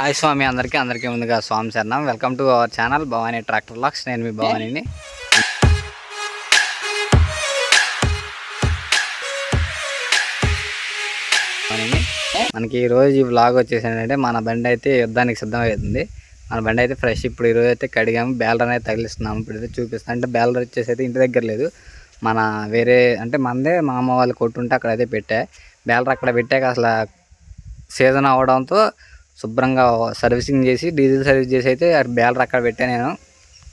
Hi స్వామి అందరికీ అందరికీ ముందుగా స్వామి శరణం. Welcome to our channel Bhavani tractor vlogs నేను మీ భవానీని. మనకి ఈ రోజు ఈ బ్లాగ్ వచ్చేసి ఏంటంటే మన బండి అయితే యుద్ధానికి సిద్ధమవుతుంది మన బండి అయితే ఫ్రెష్ ఇప్పుడు ఈరోజు అయితే కడిగాము. బ్యాలర్ అనేది తగిలిస్తున్నాము. ఇప్పుడు అయితే చూపిస్తాను. అంటే బ్యాలర్ వచ్చేసి అయితే ఇంటి దగ్గర లేదు. మన వేరే అంటే మనదే మా అమ్మ వాళ్ళు కొట్టుంటే అక్కడ అయితే పెట్టా. బ్యాలర్ అక్కడ పెట్టాక అసలు సీజన్ అవడంతో శుభ్రంగా సర్వీసింగ్ చేసి డీజిల్ సర్వీస్ చేసి అయితే బ్యాలర్ అక్కడ పెట్టాను నేను.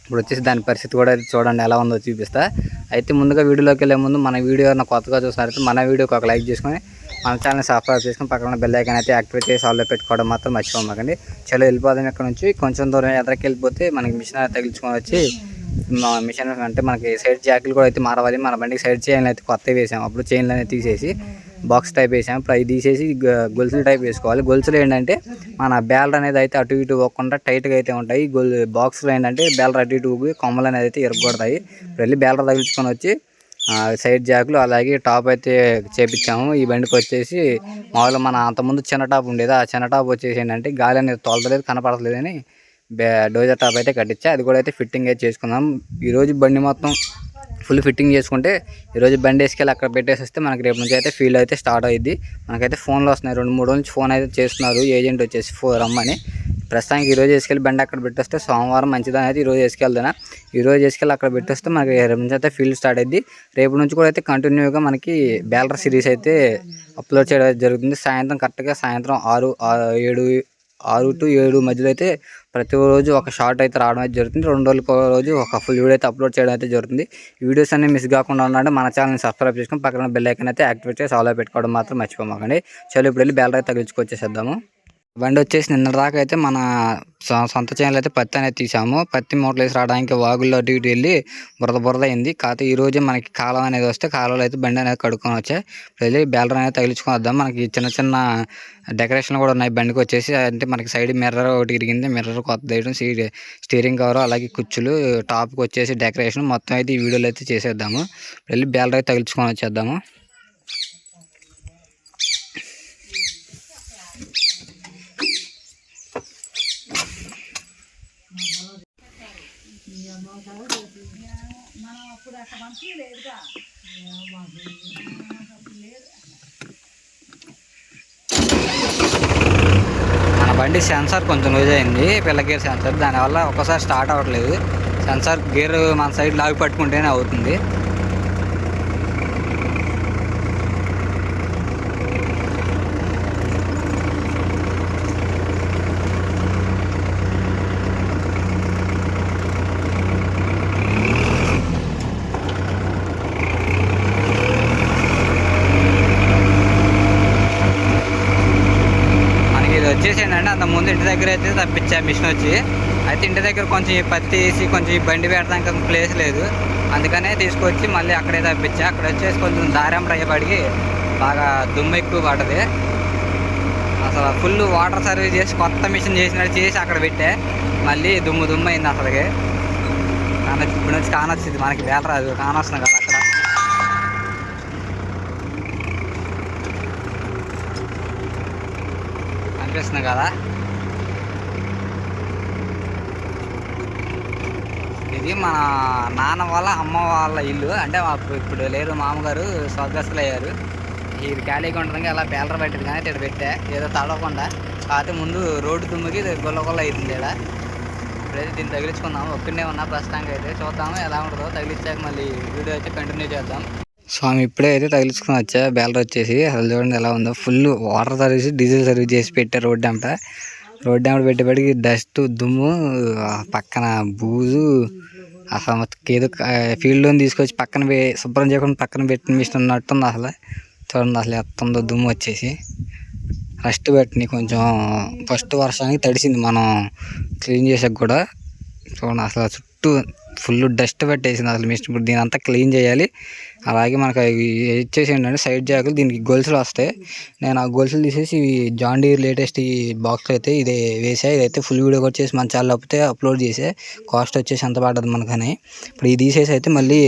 ఇప్పుడు వచ్చేసి దాని పరిస్థితి కూడా చూడండి ఎలా ఉందో చూపిస్తా. అయితే ముందుగా వీడియోలోకి వెళ్ళే ముందు మన వీడియో నా కొత్తగా చూసినట్లయితే మన వీడియోకి ఒక లైక్ చేసుకొని మన ఛానల్ సబ్స్క్రైబ్ చేసుకొని పక్కన బెల్ ఐకాన్ అయితే యాక్టివేట్ చేసి ఆల్లో పెట్టుకోవడం మాత్రం మర్చిపోమాకండి. చలో వెళ్ళిపోదాం ఇక్కడ నుంచి. కొంచెం దూరం ఎదరికి వెళ్ళిపోతే మనకి మిషన్ అనేది తగిలించుకొని వచ్చి మిషన్ అంటే మనకి సైడ్ జాకెట్లు కూడా అయితే మారవాలి. మన బండికి సైడ్ చైన్లు అయితే కొత్తవి వేసాం అప్పుడు చైన్లు అనేది తీసేసి బాక్స్ టైప్ వేసాం. ఇప్పుడు అవి తీసేసి గొలుసులు టైప్ వేసుకోవాలి. గొలుసులు ఏంటంటే మన బ్యాలర్ అనేది అయితే అటు ఇటు పోకుండా టైట్గా అయితే ఉంటాయి. గొలు బాక్స్లో ఏంటంటే బ్యాలర్ అటు ఇటు ఊగి కొమ్మలు అనేది అయితే ఇరగొడతాయి వెళ్ళి బ్యాలర్ తగిలించుకొని వచ్చి సైడ్ జాకులు అలాగే టాప్ అయితే చేపించాము. ఈ బండికి వచ్చేసి మామూలుగా మన అంతకుముందు చిన్న టాప్ ఉండేది. ఆ చిన్న టాప్ వచ్చేసి ఏంటంటే గాలి అనేది తోలతలేదు కనపడలేదని బ్యా- డోజర్ టాప్ అయితే కట్టించా. అది కూడా అయితే ఫిట్టింగ్ అయితే చేసుకున్నాం. ఈరోజు బండి మొత్తం ఫుల్ ఫిట్టింగ్ చేసుకుంటే ఈరోజు బండి వేసుకెళ్ళి అక్కడ పెట్టేసి వస్తే మనకి రేపు నుంచి అయితే ఫీల్డ్ అయితే స్టార్ట్ అయ్యింది మనకైతే ఫోన్లు వస్తున్నాయి. రెండు మూడు నుంచి ఫోన్ అయితే చేస్తున్నారు. ఏజెంట్ వచ్చేసి ఫో రమ్మని. ప్రస్తుతానికి ఈరోజు వేసుకెళ్ళి బండి అక్కడ పెట్టేస్తే సోమవారం మంచిదని అయితే ఈరోజు వేసుకెళ్తాను ఈరోజు వేసుకెళ్ళి అక్కడ పెట్టేస్తే మనకి రేపు నుంచి అయితే ఫీల్డ్ స్టార్ట్ అయ్యింది రేపు నుంచి కూడా అయితే కంటిన్యూగా మనకి బ్యాలర్ సిరీస్ అయితే అప్లోడ్ చేయడం జరుగుతుంది. సాయంత్రం కరెక్ట్గా సాయంత్రం ఆరు ఏడు ఆరు టు ఏడు మధ్యలో అయితే ప్రతి రోజు ఒక షార్ట్ అయితే రావడం అయితే జరుగుతుంది. రెండు రోజుల రోజు ఒక ఫుల్ వీడియో అయితే అప్లోడ్ చేయడం అయితే జరుగుతుంది. వీడియోస్ అన్ని మిస్ కాకుండా ఉండాలంటే మన ఛానల్ని సబ్స్క్రైబ్ చేసుకొని పక్కన బెల్ ఐకన్ అయితే యాక్టివేట్ చేసి ఆలో పెట్టుకోవడం మాత్రం మర్చిపోమాకండి. చలో ఇప్పుడు వెళ్ళి బెల్ అయితే తగిలించుకొచ్చేసేద్దాము. బండి వచ్చేసి నిన్న దాకా అయితే మన సొ- సొంత చేనులు అయితే పత్తి అనేది తీసాము. పత్తి మూటలు వేసి రావడానికి వాగుల్లో అటు ఇటు వెళ్ళి బురద బురద అయింది. కాకపోతే ఈరోజు మనకి కాలం అనేది వస్తే కాలంలో అయితే బండి అనేది కడుక్కొని వచ్చాయి. వెళ్ళి బేలర్ అనేది తగిలించుకొని వద్దాం. మనకి చిన్న చిన్న డెకరేషన్ కూడా ఉన్నాయి బండికి వచ్చేసి. అంటే మనకి సైడ్ మిర్రర్ ఒకటి ఇరిగింది. మిర్రర్ కొత్త వేయడం సీడ్ స్టీరింగ్ కవర్ అలాగే కుచ్చులు టాప్కి వచ్చేసి డెకరేషన్ మొత్తం అయితే ఈ వీడియోలో అయితే చేసేద్దాము. వెళ్ళి బేలర్ అయితే తగిలించుకొని వచ్చేద్దాము. మన బండి సెన్సార్ కొంచెం లూజ్ అయింది. పిల్ల గేర్ సెన్సార్. దానివల్ల ఒక్కసారి స్టార్ట్ అవ్వట్లేదు. సెన్సార్ గేర్ మన సైడ్ లాగి పట్టుకుంటేనే అవుతుంది మనకి ఇది వచ్చేసి ఏంటంటే అంత ముందు ఇంటి దగ్గర అయితే తప్పించా మిషన్ వచ్చి. అయితే ఇంటి దగ్గర కొంచెం ఈ పత్తి వేసి కొంచెం ఈ బండి పెట్టడానికి ప్లేస్ లేదు. అందుకనే తీసుకొచ్చి మళ్ళీ అక్కడే తప్పించా. అక్కడ వచ్చేసి కొంచెం దారం అయ్యబడికి బాగా దుమ్ము ఎక్కువ పడ్డది. అసలు ఫుల్ వాటర్ సర్వీస్ చేసి కొత్త మిషన్ చేసినట్టు చేసి అక్కడ పెట్టే. మళ్ళీ దుమ్ము దుమ్ము అయింది అసలుకి. కాన ఇప్పుడు నుంచి కానొచ్చింది. మనకి వేల రాదు. కానొస్తుంది కదా అక్కడ. అనిపిస్తుంది కదా. ఇది మన నాన్న వాళ్ళ అమ్మ వాళ్ళ ఇల్లు. అంటే మాకు ఇప్పుడు లేరు మామగారు స్వర్గస్థులు అయ్యారు. ఇది ఖాళీగా ఉంటుంది అలా బేలర్ పెట్టింది కానీ ఇక్కడ పెట్టా. ఏదో తడవకుండా. కాకపోతే ముందు రోడ్డు తుమ్మికి గొల్ల గొల్ల అవుతుంది ఇక్కడ ఇప్పుడైతే దీన్ని తగిలించుకుందాం. ఒక్కడే ఉన్నా ప్రస్తుతానికి అయితే. చూద్దాము ఎలా ఉంటుందో. తగిలించాక మళ్ళీ వీడియో అయితే కంటిన్యూ చేద్దాం. స్వామి ఇప్పుడే అయితే తగిలించుకుని వచ్చా. బేలర్ వచ్చేసి అసలు చూడండి ఎలా ఉందో. Full water service diesel service చేసి పెట్టారు రోడ్డు అంట రోడ్డు అంట పెట్టేపటికి డస్ట్ దుమ్ము పక్కన బూజు అసలు ఏదో ఫీల్డ్లోని తీసుకొచ్చి పక్కన పే- శుభ్రం చేయకుండా పక్కన పెట్టిన మిషన్ ఉన్నట్టుంది అసలు. చూడండి అసలు ఎత్తుందో దుమ్ము వచ్చేసి. రెస్ట్ పెట్టినాయి కొంచెం ఫస్ట్ వర్షానికి తడిసింది మనం క్లీన్ చేసాక కూడా. చూడండి అసలు చుట్టూ ఫుల్ డస్ట్ పెట్టేసింది అసలు మిషన్ ఇప్పుడు దీని అంతా క్లీన్ చేయాలి. అలాగే మనకు ఇచ్చేసి ఏంటంటే సైడ్ జాకులు దీనికి గొలుసులు వస్తాయి. నేను ఆ గొలుసులు తీసేసి జాండీర్ లేటెస్ట్ ఈ బాక్స్ అయితే ఇదే వేసా. ఇదైతే ఫుల్ వీడియో వచ్చేసి మన ఛానల్ అప్పితే అప్లోడ్ చేసే. కాస్ట్ వచ్చేసి ఎంత పడుతుంది మనకని. ఇప్పుడు ఇది తీసేసి అయితే మళ్ళీ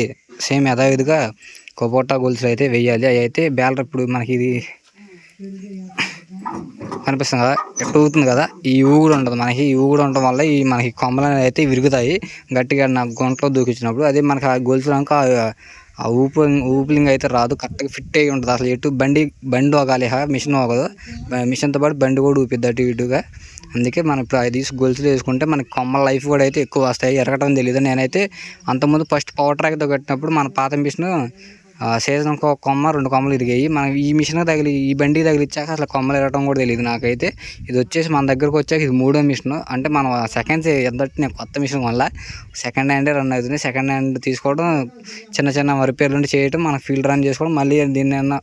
సేమ్ యథావిధిగా కొపోటా గొలుసులు అయితే వేయాలి. అవి అయితే బ్యాలర్ ఇప్పుడు మనకి ఇది కనిపిస్తుంది కదా? ఎట్టు ఊగుతుంది కదా? ఈ ఊగుడు ఉంటుంది మనకి. ఈ కూడా ఉండటం వల్ల ఈ మనకి కొమ్మలు అనేవి అయితే విరుగుతాయి. గట్టిగా నాకు గుంటలో దూకించినప్పుడు అదే మనకి ఆ గొలుసులాక ఆ ఊపు ఊపిలింగ్ అయితే రాదు. కరెక్ట్గా ఫిట్ అయ్యి ఉంటుంది. అసలు ఎటు బండి బండి ఒకగాలి మిషన్ ఒకదు మిషన్తో పాటు బండి కూడా ఊపిద్ది అటు ఇటుగా. అందుకే మనం ఇప్పుడు అది తీసి గొలుసులు వేసుకుంటే మనకి కొమ్మల లైఫ్ కూడా అయితే ఎక్కువ వస్తాయి. ఎరగటం తెలియదు నేనైతే అంతకుముందు ఫస్ట్ పవర్ ట్రాక్తో కట్టినప్పుడు మన పాత మిషన్ సీజన్ ఒక కొమ్మ రెండు కొమ్మలు ఇరిగాయి. మనం ఈ మిషన్ తగిలి ఈ బండి తగిలిచ్చాక అసలు కొమ్మలు ఇరగటం కూడా తెలియదు నాకైతే. ఇది వచ్చేసి మన దగ్గరకు వచ్చాక ఇది మూడో మిషన్. అంటే మనం సెకండ్స్ ఎంత నేను కొత్త మిషన్ వల్ల సెకండ్ హ్యాండే రన్ అవుతుంది. సెకండ్ హ్యాండ్ తీసుకోవడం చిన్న చిన్న రిపేర్లు చేయడం మన ఫీల్డ్ రన్ చేసుకోవడం మళ్ళీ దీన్ని అన్న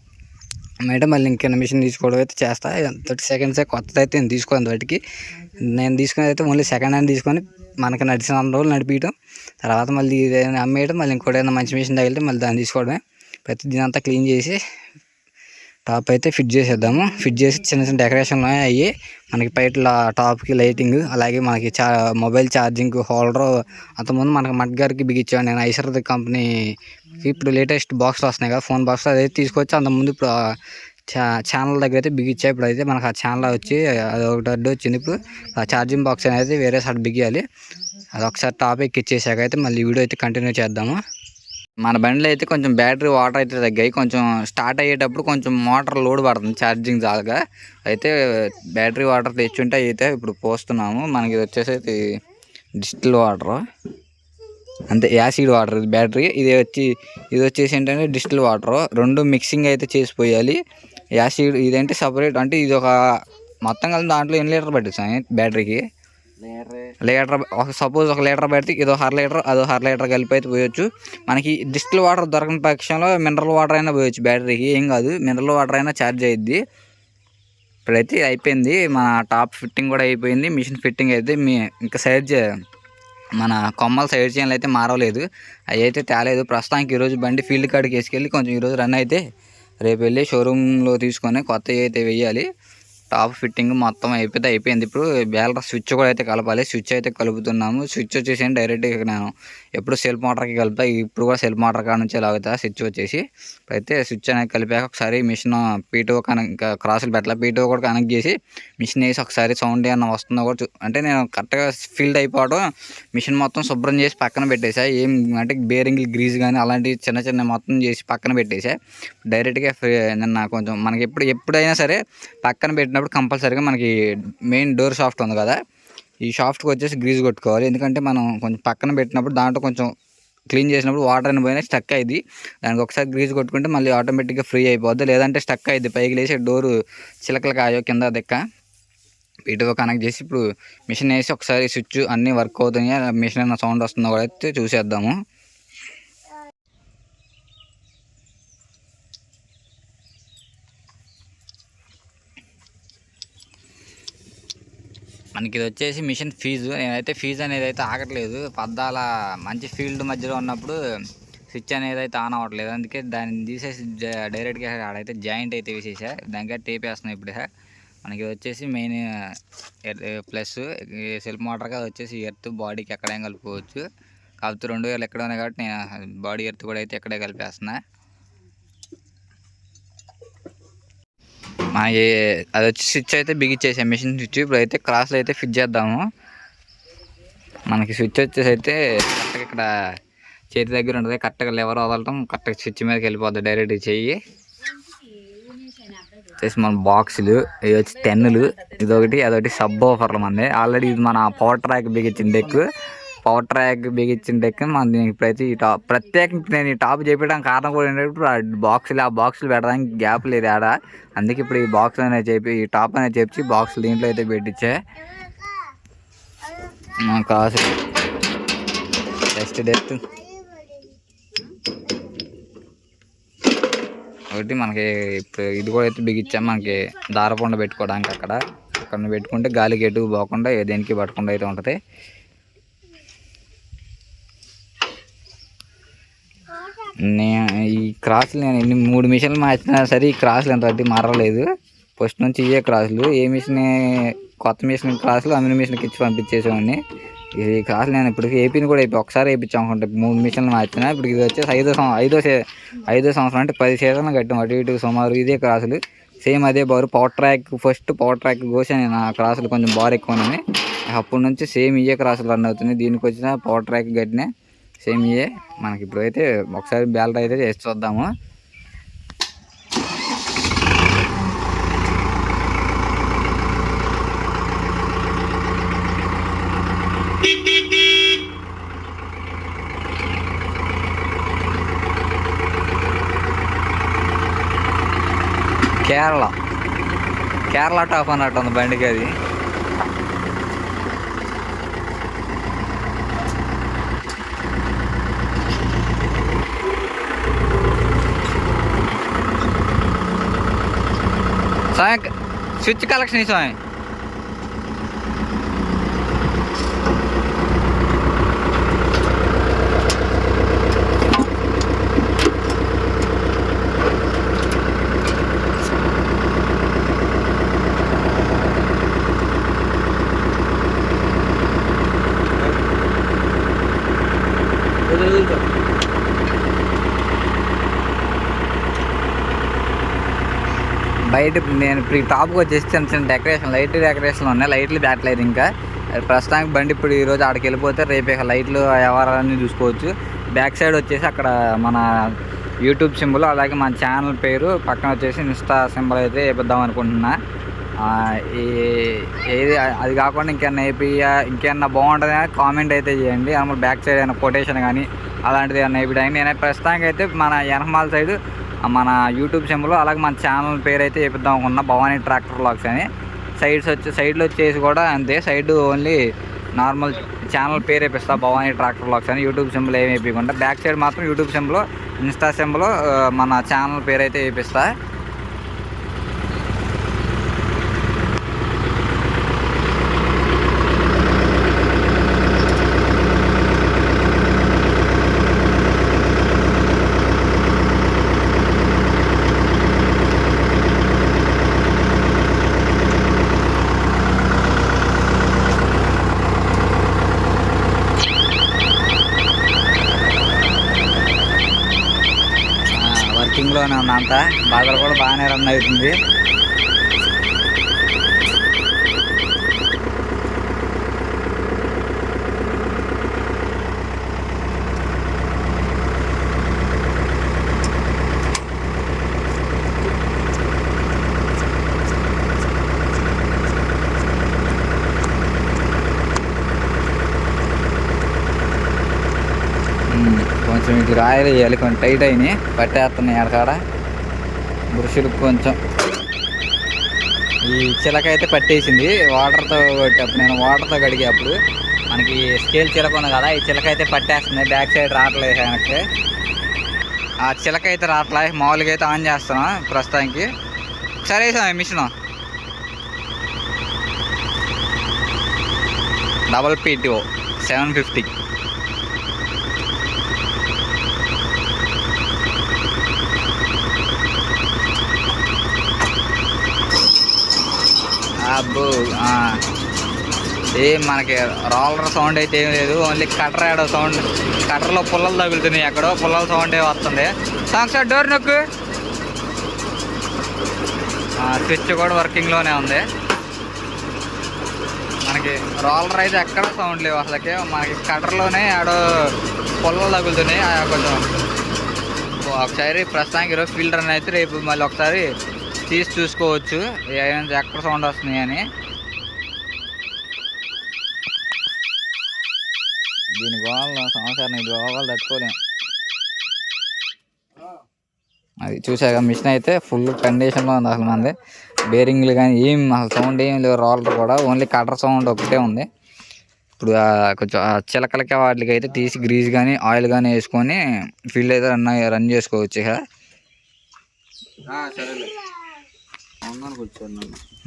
మేడం మళ్ళీ ఇంకేమైనా మిషన్ తీసుకోవడం అయితే చేస్తా. థర్టీ సెకండ్స్ కొత్తది అయితే నేను తీసుకోను వాటికి నేను తీసుకునేది అయితే ఓన్లీ సెకండ్ హ్యాండ్ తీసుకొని మనకి నడిచిన రోజులు నడిపించడం తర్వాత మళ్ళీ ఏదైనా అమ్మేయడం మళ్ళీ ఇంకోటి ఏదైనా మంచి మిషన్ తగిలితే మళ్ళీ దాన్ని తీసుకోవడమే. ప్రతి దీని అంతా క్లీన్ చేసి టాప్ అయితే ఫిట్ చేసేద్దాము. ఫిట్ చేసి చిన్న చిన్న డెకరేషన్లు అయ్యి మనకి పైట్ల టాప్కి లైటింగ్ అలాగే మనకి చా మొబైల్ ఛార్జింగ్ హోల్డర్ అంతకుముందు మనకి మడ్గారికి బిగించాను నేను ఐసర్ కంపెనీ ఇప్పుడు లేటెస్ట్ బాక్స్లు వస్తున్నాయి కదా ఫోన్ బాక్స్ అదైతే తీసుకొచ్చి అంతకుముందు ఇప్పుడు చా ఛానల్ దగ్గర అయితే బిగించా ఇప్పుడు అయితే మనకు ఆ ఛానల్ వచ్చి అది ఒకటి అడ్డు వచ్చింది ఇప్పుడు. ఆ ఛార్జింగ్ బాక్స్ అనేది వేరే సైడ్ బిగియాలి. అది ఒకసారి టాప్ ఎక్కిచ్చేసాక అయితే మళ్ళీ వీడియో అయితే కంటిన్యూ చేద్దాము. మన బండిలో అయితే కొంచెం బ్యాటరీ వాటర్ అయితే తగ్గాయి. కొంచెం స్టార్ట్ అయ్యేటప్పుడు కొంచెం మోటార్ లోడ్ పడుతుంది ఛార్జింగ్ చాలుగా అయితే బ్యాటరీ వాటర్ తెచ్చుంటే అయితే ఇప్పుడు పోస్తున్నాము. మనకి ఇది వచ్చేసి అయితే డిస్టిల్ వాటర్. అంతే యాసిడ్ వాటర్ ఇది బ్యాటరీ. ఇది వచ్చి ఇది వచ్చేసి ఏంటంటే డిస్టిల్ వాటర్. రెండు మిక్సింగ్ అయితే చేసి పోయాలి. యాసిడ్ ఇదేంటి సపరేట్? అంటే ఇది ఒక మొత్తం కలిసి దాంట్లో ఎన్ని లీటర్ పట్టించాం బ్యాటరీకి? లీటర్ ఒక సపోజ్ ఒక లీటర్ పెడితే ఇదో అర లీటర్ అదో అర లీటర్ కలిపి అయితే పోయొచ్చు. మనకి డిస్టిల్ వాటర్ దొరకని పక్షంలో మినరల్ వాటర్ అయినా పోయొచ్చు బ్యాటరీకి ఏం కాదు. మినరల్ వాటర్ అయినా ఛార్జ్ అయ్యిద్ది ఇప్పుడైతే అయిపోయింది. మన టాప్ ఫిట్టింగ్ కూడా అయిపోయింది. మిషన్ ఫిట్టింగ్ అయితే మీ ఇంకా సైడ్ చే మన కొమ్మల సైడ్ చైన్లు అయితే మారవలేదు అవి అయితే తేలేదు. ప్రస్తుతానికి ఈరోజు బండి ఫీల్డ్ కాడికి వేసుకెళ్ళి కొంచెం ఈరోజు రన్ అయితే రేపు వెళ్ళి షోరూంలో తీసుకొని కొత్తవి అయితే వెయ్యాలి టాప్ ఫిట్టింగ్ మొత్తం అయిపోతే అయిపోయింది. ఇప్పుడు బ్యాలర్ స్విచ్ కూడా అయితే కలపాలి. స్విచ్ అయితే కలుపుతున్నాము. స్విచ్ వచ్చేసి డైరెక్ట్గా నేను. ఎప్పుడు సెల్ఫ్ మోటార్కి కలిపా ఇప్పుడు కూడా సెల్ఫ్ మోటార్ కాడ నుంచే లాగుతా స్విచ్ వచ్చేసి. అయితే స్విచ్ అనేది కలిపాక ఒకసారి మిషన్ పీటో కనెక్ట్ క్రాసులు పెట్టాలి పీటో కూడా కనెక్ట్ చేసి మిషన్ వేసి ఒకసారి సౌండ్ ఏమన్నా వస్తుందో కూడా అంటే నేను కరెక్ట్గా ఫీల్డ్ అయిపోవడం మిషన్ మొత్తం శుభ్రం చేసి పక్కన పెట్టేసా. ఏం అంటే బేరింగ్ గ్రీజ్ కానీ అలాంటివి చిన్న చిన్న మొత్తం చేసి పక్కన పెట్టేసా. డైరెక్ట్గా నిన్న కొంచెం మనకి ఎప్పుడు ఎప్పుడైనా సరే పక్కన పెట్టినప్పుడు కంపల్సరీగా మనకి మెయిన్ డోర్ సాఫ్ట్ ఉంది కదా. ఈ షాఫ్ట్కి వచ్చేసి గ్రీజ్ కొట్టుకోవాలి. ఎందుకంటే మనం కొంచెం పక్కన పెట్టినప్పుడు దాంట్లో కొంచెం క్లీన్ చేసినప్పుడు వాటర్ అని పోయినా స్టక్ అయింది దానికి ఒకసారి గ్రీజ్ కొట్టుకుంటే మళ్ళీ ఆటోమేటిక్గా ఫ్రీ అయిపోద్ది. లేదంటే స్టక్ అయింది పైకి లేచి డోరు చిలకలు కాయో కింద దెక్క వీటితో కనెక్ట్ చేసి ఇప్పుడు మిషన్ వేసి ఒకసారి స్విచ్ అన్నీ వర్క్ అవుతున్నాయి? మిషన్ ఏమైనా సౌండ్ వస్తుందో కూడా అయితే చూసేద్దాము. మనకి ఇది వచ్చేసి మిషన్ ఫీజు. నేనైతే ఫీజు అనేది అయితే ఆగట్లేదు. పద్దాల మంచి ఫీల్డ్ మధ్యలో ఉన్నప్పుడు స్విచ్ అనేది అయితే ఆన్ అవ్వట్లేదు. అందుకే దాన్ని తీసేసి డైరెక్ట్గా ఆడైతే జాయింట్ అయితే వేసేసా. దానికే టేప్ ఇప్పుడే ఇప్పుడు మనకి ఇది వచ్చేసి మెయిన్ ప్లస్ సెల్ఫ్ మోటార్గా వచ్చేసి ఎర్త్ బాడీకి ఎక్కడైనా కలుపుకోవచ్చు. కాకపోతే రెండు వేలు ఎక్కడ ఉన్నాయి కాబట్టి నేను బాడీ ఎర్త్ కూడా అయితే ఎక్కడే కలిపేస్తున్నా. మా అది వచ్చి స్విచ్ అయితే బిగిచ్చేసాం మిషన్ స్విచ్. ఇప్పుడు అయితే క్రాస్లో అయితే ఫిట్ చేద్దాము. మనకి స్విచ్ వచ్చేసి అయితే కరెక్ట్గా ఇక్కడ చేతి దగ్గర ఉంటుంది. కరెక్ట్గా లెవర్ వదలటం కరెక్ట్గా స్విచ్ మీదకి వెళ్ళిపోద్ది డైరెక్ట్ చెయ్యి. వచ్చేసి మన బాక్సులు ఇవి వచ్చి టెన్నులు ఇదొకటి అదొకటి సబ్ ఆఫర్లు మంది. ఆల్రెడీ ఇది మన పవర్ ట్రాక్ బిగించిన డెక్ పవర్ ట్రాక్ బిగించిన డెక్ మన దీనికి ఇప్పుడైతే ఈ టాప్ ప్రత్యేకంగా నేను ఈ టాప్ చేపించడానికి కారణం కూడా ఏంటంటే ఇప్పుడు ఆ బాక్సులు ఆ బాక్సులు పెట్టడానికి గ్యాప్ లేదు ఆడ. అందుకే ఇప్పుడు ఈ బాక్స్ అనేది చెప్పి ఈ టాప్ అనేది చెప్పి బాక్స్ దీంట్లో అయితే పెట్టించే. కాసు కావాల్సిన జస్ట్ డెత్ ఒకటి మనకి ఇప్పుడు ఇది కూడా అయితే బిగించాం. మనకి దారపొండ పెట్టుకోవడానికి అక్కడ. అక్కడ పెట్టుకుంటే గాలికి ఎటు పోకుండా దేనికి పట్టకుండా అయితే ఉంటుంది. నేను ఈ క్రాసులు నేను ఎన్ని మూడు మిషన్లు మార్చినా సరే ఈ క్రాసులు ఎంత వడ్డీ మారలేదు. ఫస్ట్ నుంచి ఇవే క్రాసులు. ఏ మిషన్ కొత్త మిషన్ క్రాసులు అమ్మిన మిషన్కి ఇచ్చి పంపించేసేవాడిని. ఇది క్రాసులు నేను ఇప్పటికి ఏపీని కూడా అయిపోయి ఒకసారి వేయించాం అనుకుంటా. మూడు మిషన్లు మార్చిన ఇప్పుడు ఇది వచ్చేసి ఐదో సంవత్సరం ఐదో సే ఐదో సంవత్సరం అంటే పది సీజన్లు కట్టాం. అటు ఇటు సుమారు ఇదే క్రాసులు. సేమ్ అదే bar power track first power track కోసి నేను ఆ క్రాసులు కొంచెం బార్ ఎక్కువనని అప్పటి నుంచి సేమ్ ఇయే క్రాసులు రన్ అవుతున్నాయి. దీనికి వచ్చిన పవర్ ట్రాక్ గట్టినే సేమ్ ఇయే. మనకి ఇప్పుడు అయితే ఒకసారి బ్యాలెట్ అయితే చేసి చూద్దాము. కేరళ. కేరళ టాప్ అన్నట్టు ఉంది బండికి అది. స్విచ్ కలెక్షన్ ఈ స్వామి లైట్ నేను ఇప్పుడు ఈ టాప్కి వచ్చేసి చిన్న చిన్న డెకరేషన్ లైట్ డెకరేషన్ ఉన్నాయి. లైట్లు దాటలేదు ఇంకా. ప్రస్తుతానికి బండి ఇప్పుడు ఈరోజు ఆడికి వెళ్ళిపోతే రేపు లైట్లు వ్యవహారాలన్నీ చూసుకోవచ్చు. బ్యాక్ సైడ్ వచ్చేసి అక్కడ మన యూట్యూబ్ సింబల్ అలాగే మన ఛానల్ పేరు. పక్కన వచ్చేసి ఇన్స్టా సింబల్ అయితే వేపిద్దాం అనుకుంటున్నా. ఏది అది కాకుండా ఇంకేమన్నా వేపియా ఇంకేమన్నా బాగుంటుంది కామెంట్ అయితే చేయండి. అమ్మ బ్యాక్ సైడ్ ఏమైనా కొటేషన్ కానీ అలాంటిది ఏమైనా వేయడానికి నేను ప్రస్తుతానికి అయితే మన ఎనమాల సైడ్ మన యూట్యూబ్ సింబల్ అలాగే మన ఛానల్ పేరు అయితే చెప్పిద్దాం అనుకున్నా భవానీ ట్రాక్టర్ బ్లాగ్స్ అని. సైడ్స్ వచ్చి సైడ్లో వచ్చేసి కూడా అంతే. సైడ్ ఓన్లీ నార్మల్ ఛానల్ పేరు వేపిస్తా భవానీ ట్రాక్టర్ బ్లాగ్స్ అని. యూట్యూబ్ సింబల్ ఏమి వేయకుండా బ్యాక్ సైడ్ మాత్రం యూట్యూబ్ సింబల్ ఇన్స్టా సింబల్ మన ఛానల్ పేరు అయితే వేపిస్తా. వర్కింగ్లోనే ఉన్నా అంతా. బాధలు కూడా బాగానే రన్ అవుతుంది. కొంచెం ఇటు రాయలు వేయాలి కొంచెం టైట్ అయినాయి. పట్టేస్తున్నాయి ఆడకాడ బ్రష్లు కొంచెం. ఈ చిలక అయితే పట్టేసింది. వాటర్తో కొట్టేప్పుడు నేను వాటర్తో కడిగే అప్పుడు మనకి స్కేల్ చిలక ఉంది కదా ఈ చిలక అయితే పట్టేస్తుంది. బ్యాక్ సైడ్ రావట్లేదు వెనక్కి ఆ చిలక అయితే రావట్లే మామూలుగా అయితే ఆన్ చేస్తున్నాం ప్రస్తుతానికి. సరే sir machine. Double PTO seven fifty అబ్బో ఏం మనకి రోలర్ సౌండ్ అయితే ఏం లేదు. ఓన్లీ కటర్ ఆడో సౌండ్ కటర్లో పుల్లలు తగులుతున్నాయి ఎక్కడో. పుల్లల సౌండ్ వస్తుంది. సార్ డోర్ నొక్కు. స్విచ్ కూడా వర్కింగ్లోనే ఉంది. మనకి రోలర్ అయితే ఎక్కడ సౌండ్ లేవు అసలుకి. మనకి కటర్లోనే ఆడో పుల్లలు తగులుతున్నాయి. కొంచెం ఒకసారి ప్రస్తుతానికి ఈరోజు ఫీల్డర్ అయితే రేపు మళ్ళీ ఒకసారి తీసి చూసుకోవచ్చు. ఏమైనా ఎక్కడ సౌండ్ వస్తున్నాయి అని. దీని గోవాల సంవత్సరం ఇది గోవాలు తట్టుకోలేము అది చూసాక మిషన్ అయితే ఫుల్ కండిషన్లో ఉంది అసలు మంది. బేరింగ్లు కానీ ఏం అసలు సౌండ్ ఏం లేవు రోలర్ కూడా. ఓన్లీ కటర్ సౌండ్ ఒకటే ఉంది. ఇప్పుడు కొంచెం చిలకలకే చిలకలకి వాటికి అయితే తీసి గ్రీజ్ కానీ ఆయిల్ కానీ వేసుకొని ఫీల్డ్ అయితే రన్ రన్ చేసుకోవచ్చు కదా సరేలే.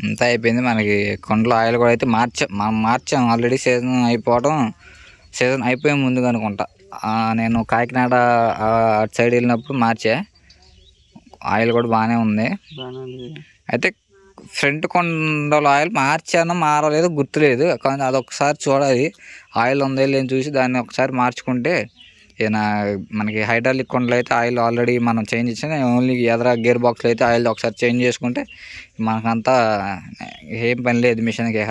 అంతా అయిపోయింది మనకి. కొండలో ఆయిల్ కూడా అయితే మార్చాం మనం మార్చాం. ఆల్రెడీ సీజన్ అయిపోవడం సీజన్ అయిపోయే ముందుగా అనుకుంటా. నేను కాకినాడ అటు సైడ్ వెళ్ళినప్పుడు మార్చా. ఆయిల్ కూడా బాగానే ఉంది. బాగానే ఉంది అయితే ఫ్రంట్ కొండలో ఆయిల్ మార్చానో మారలేదు గుర్తులేదు. కానీ అదొకసారి చూడాలి. ఆయిల్ ఉందో లేని చూసి దాన్ని ఒకసారి మార్చుకుంటే ఏదైనా మనకి హైడ్రాలిక్ కొండలు అయితే ఆయిల్ ఆల్రెడీ మనం చేంజ్ ఇచ్చిన ఓన్లీ ఎదర గేర్ బాక్స్లో అయితే ఆయిల్ ఒకసారి చేంజ్ చేసుకుంటే మనకంతా ఏం పని లేదు మిషన్కి.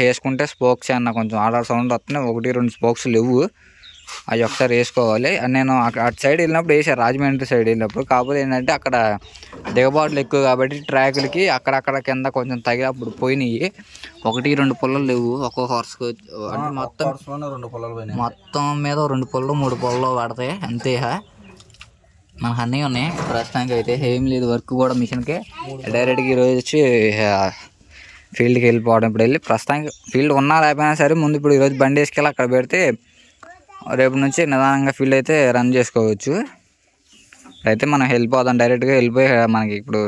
వేసుకుంటే స్పోక్స్ అన్న కొంచెం ఆర్డర్ సౌండ్ వస్తున్నాయి. ఒకటి రెండు స్పోక్స్ లేవు. అవి ఒకసారి వేసుకోవాలి. నేను అక్కడ అటు సైడ్ వెళ్ళినప్పుడు వేసాను రాజమండ్రి సైడ్ వెళ్ళినప్పుడు. కాకపోతే ఏంటంటే అక్కడ దిగబాట్లు ఎక్కువ కాబట్టి ట్రాకులకి అక్కడక్కడ కింద కొంచెం తగిలి అప్పుడు పోయినాయి. ఒకటి రెండు పుల్లలు లేవు. ఒక్కొక్క హార్స్కి అంటే మొత్తం రెండు పొలాలు పోయినాయి. మొత్తం మీద రెండు పుల్లలు మూడు పుల్లలు పడతాయి. అంతే. మనకు అన్నీ ఉన్నాయి. ప్రస్తుతానికి అయితే ఏం లేదు. వర్క్ కూడా మిషన్కి. డైరెక్ట్గా ఈరోజు వచ్చి ఫీల్డ్కి వెళ్ళిపోవడం. ఇప్పుడు వెళ్ళి ప్రస్తుతానికి ఫీల్డ్ ఉన్నా లేకపోయినా సరే ముందు ఇప్పుడు ఈరోజు బండి వేసుకెళ్ళి అక్కడ పెడితే రేపు నుంచి నిదానంగా ఫీల్డ్ అయితే రన్ చేసుకోవచ్చు. అయితే మనం వెళ్ళిపోదాం డైరెక్ట్గా వెళ్ళిపోయి మనకి ఇప్పుడు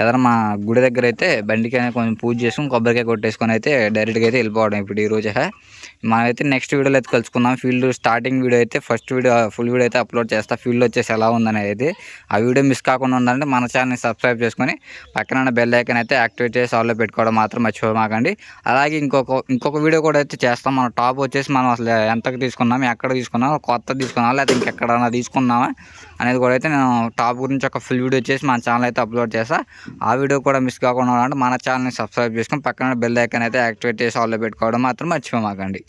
ఏదైనా మా గుడి దగ్గర అయితే బండికి కొంచెం పూజ చేసుకుని కొబ్బరికాయ కొట్టేసుకొని అయితే డైరెక్ట్గా అయితే వెళ్ళిపోవడం ఇప్పుడు ఈ రోజే. మనమైతే నెక్స్ట్ వీడియోలో అయితే కలుసుకుందాం. ఫీల్డ్ స్టార్టింగ్ వీడియో అయితే ఫస్ట్ వీడియో ఫుల్ వీడియో అయితే అప్లోడ్ చేస్తా. ఫీల్డ్ వచ్చేసి ఎలా ఉందనేది. అయితే ఆ వీడియో మిస్ కాకుండా ఉందంటే మన ఛానల్ని సబ్స్క్రైబ్ చేసుకొని పక్కన బెల్ ఐకన్ అయితే యాక్టివేట్ చేసి ఆల్లో పెట్టుకోవడం మాత్రం మర్చిపోమాకండి అలాగే ఇంకొక ఇంకొక వీడియో కూడా అయితే చేస్తాం. మన టాప్ వచ్చేసి మనం అసలు ఎంతకు తీసుకున్నాం ఎక్కడ తీసుకున్నాం కొత్త తీసుకున్నాం లేకపోతే ఇంకెక్కడన్నా తీసుకున్నామా అనేది కూడా అయితే నేను టాప్ గురించి ఒక ఫుల్ వీడియో చేసి మన ఛానల్ అయితే అప్లోడ్ చేస్తా. ఆ వీడియో కూడా మిస్ కాకుండా ఉండాలంటే మన ఛానల్ని సబ్స్క్రైబ్ చేసుకుని పక్కన బెల్ ఐకాన్ అయితే యాక్టివేట్ చేసి ఆల్లో పెట్టుకోవడం మాత్రం మర్చిపోమాకండి.